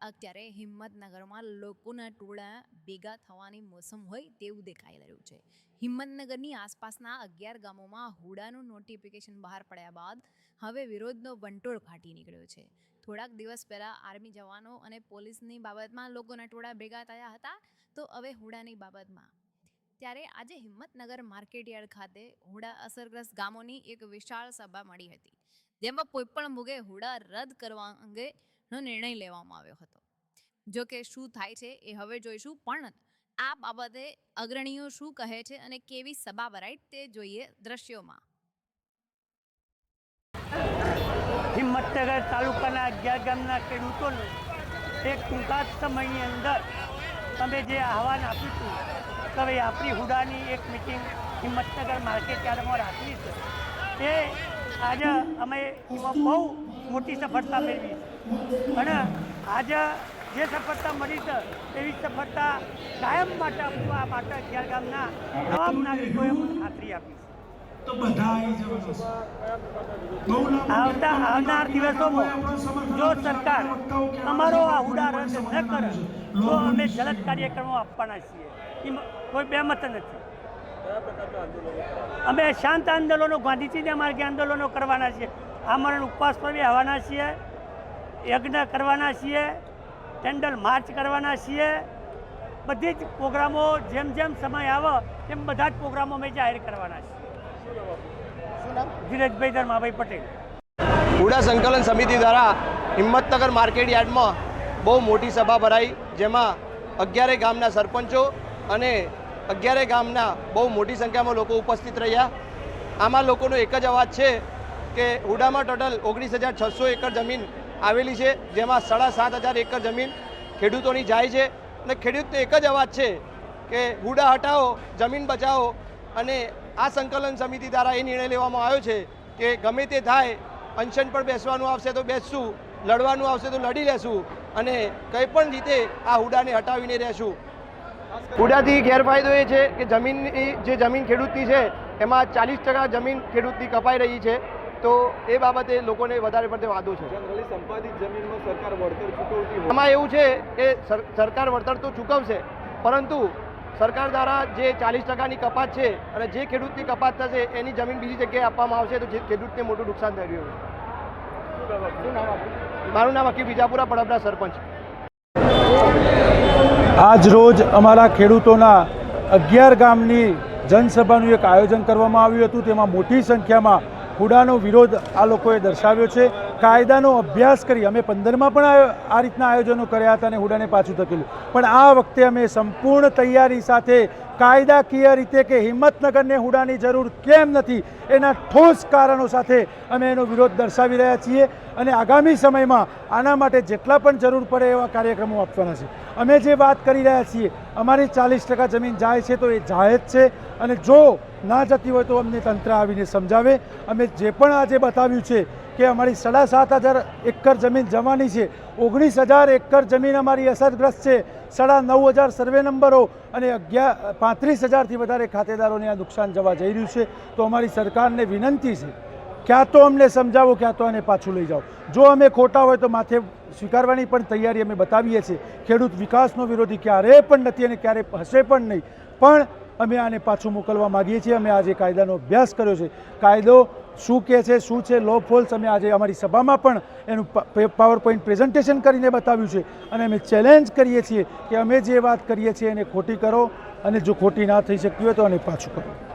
અત્યારે હિંમતનગરમાં લોકોના ટોળા ભેગા થવાની મોસમ હોય તેવું દેખાઈ રહ્યું છે. હિંમતનગરની આસપાસના અગિયાર ગામોમાં હુડાનું નોટિફિકેશન બહાર પડ્યા બાદ હવે વિરોધનો વંટોળ ફાટી નીકળ્યો છે. થોડાક દિવસ પહેલાં આર્મી જવાનો અને પોલીસની બાબતમાં લોકોના ટોળા ભેગા થયા હતા તો હવે હુડાની બાબતમાં. ત્યારે આજે હિંમતનગર માર્કેટયાર્ડ ખાતે હુડા અસરગ્રસ્ત ગામોની એક વિશાળ સભા મળી હતી. જેમાં કોઈપણ મુગે હુડા રદ કરવા અંગેનો નિર્ણય લેવામાં આવ્યો હતો. જો કે શું થાય છે એ હવે જોઈશું, પણ આ બાબતે અગ્રણીઓ શું કહે છે અને કેવી સભા ભરાય તે જોઈએ દ્રશ્યોમાં. હિંમતનગર તાલુકાના અગિયાર ગામના ખેડૂતોને એક ટૂંકા સમયની અંદર તમે જે આહવાન આપ્યું હતું તમે આપણી હુડાની એક મિટિંગ હિંમતનગર માર્કેટ યાર્ડમાં રાખવી છે એ આજે અમે બહુ મોટી સફળતા મેળવી છે અને આજે જે સફળતા મળી છે તેવી સફળતા કાયમ માટે આપવા માટે અગિયાર ગામના તમામ નાગરિકોએ ખાતરી આપી આવતા આવનાર દિવસોમાં જો સરકાર અમારો આ રદ ન કરે તો અમે જલદ કાર્યક્રમો આપવાના છીએ. એમાં કોઈ બેમત નથી. અમે શાંત આંદોલનો ગાંધીજીના માર્ગે આંદોલનો કરવાના છીએ આમરણ ઉપવાસ પર બી આવવાના છીએ. યજ્ઞ કરવાના છીએ કેન્ડલ માર્ચ કરવાના છીએ. બધી જ પ્રોગ્રામો જેમ જેમ સમય આવે તેમ બધા જ પ્રોગ્રામો અમે જાહેર કરવાના છીએ. ધીરજભાઈ ધર્માભાઈ પટેલ. હુડા સંકલન સમિતિ દ્વારા હિંમતનગર માર્કેટ યાર્ડમાં બહુ મોટી સભા ભરાઈ જેમાં અગિયારે ગામના સરપંચો અને અગિયારે ગામના બહુ મોટી સંખ્યામાં લોકો ઉપસ્થિત રહ્યા. આમાં લોકોનો એક જ અવાજ છે કે હુડામાં ટોટલ ઓગણીસ હજાર છસો એકર જમીન આવેલી છે, જેમાં સાડા સાત હજાર એકર જમીન ખેડૂતોની જાય છે. અને ખેડૂતને એક જ અવાજ છે કે હુડા હટાવો, જમીન બચાવો. અને આ સંકલન સમિતિ દ્વારા એ નિર્ણય લેવામાં આવ્યો છે કે ગમે તે થાય, અનશન પર બેસવાનું આવશે તો બેસશું, લડવાનું આવશે તો લડી લેશું અને કંઈ પણ રીતે આ હુડાને હટાવીને રહેશું. હુડાથી ગેરફાયદો એ છે કે જમીનની, જે જમીન ખેડૂતની છે, એમાં ચાલીસ ટકા જમીન ખેડૂતની કપાઈ રહી છે. તો એ બાબતે લોકોને વધારે પડતે વાંધો છે. જનરલી સંપાદિત જમીનમાં સરકાર વળતર ચૂકવતી આમાં એવું છે કે સર- સરકાર વળતર તો ચૂકવશે પરંતુ સરકાર દ્વારા જે ચાલીસ ટકાની કપાત છે અને જે ખેડૂતની કપાત થશે એની જમીન બીજી જગ્યાએ આપવામાં આવશે તો જે ખેડૂતને મોટું નુકસાન થઈ રહ્યું છે. મારું નામ અખી બીજાપુરા પડબના સરપંચ. આજ રોજ અમારા ખેડૂતોના અગિયાર ગામની જનસભાનું એક આયોજન કરવામાં આવ્યું હતું. તેમાં મોટી સંખ્યામાં હુડાનો વિરોધ આ લોકોએ દર્શાવ્યો છે. કાયદાનો અભ્યાસ કરી અમે પંદરમાં પણ આ રીતના આયોજનો કર્યા હતા અને હુડાને પાછું ધકેલું પણ આ વખતે અમે સંપૂર્ણ તૈયારી સાથે કાયદાકીય રીતે કે હિંમતનગરને હુડાની જરૂર કેમ નથી એના ઠોસ કારણો સાથે અમે એનો વિરોધ દર્શાવી રહ્યા છીએ અને આગામી સમયમાં આના માટે જેટલા પણ જરૂર પડે એવા કાર્યક્રમો આપવાના છે. અમે જે વાત કરી રહ્યા છીએ, અમારી ચાલીસ ટકા જમીન જાય છે તો એ જાહેજ છે અને જો ના જતી હોય તો અમને તંત્ર આવીને સમજાવે. અમે જે પણ આજે બતાવ્યું છે કે અમારી સાડા સાત હજાર એકર જમીન જવાની છે. ઓગણીસ હજાર એકર જમીન અમારી અસરગ્રસ્ત છે. સાડા નવ હજાર સર્વે નંબરો અને અગિયાર, પાંત્રીસ હજારથી વધારે ખાતેદારોને આ નુકસાન જવા જઈ રહ્યું છે. તો અમારી સરકારને વિનંતી છે, ક્યાં તો અમને સમજાવો, ક્યાં તો આને પાછું લઈ જાઓ. જો અમે ખોટા હોય તો માથે સ્વીકારવાની પણ તૈયારી અમે બતાવીએ છીએ. ખેડૂત વિકાસનો વિરોધી ક્યારેય પણ નથી અને ક્યારેય હશે પણ નહીં. પણ અમે આને પાછું મોકલવા માગીએ છીએ. અમે આજે કાયદાનો અભ્યાસ કર્યો છે. કાયદો શું કહે છે, શું છે, લો ફોલ્સ અમે આજે અમારી સભામાં પણ એનું પાવર પોઈન્ટ પ્રેઝન્ટેશન કરીને બતાવ્યું છે. અને અમે ચેલેન્જ કરીએ છીએ કે અમે જે વાત કરીએ છીએ એને ખોટી કરો અને જો ખોટી ના થઈ શકતી હોય તો એને પાછું કરો.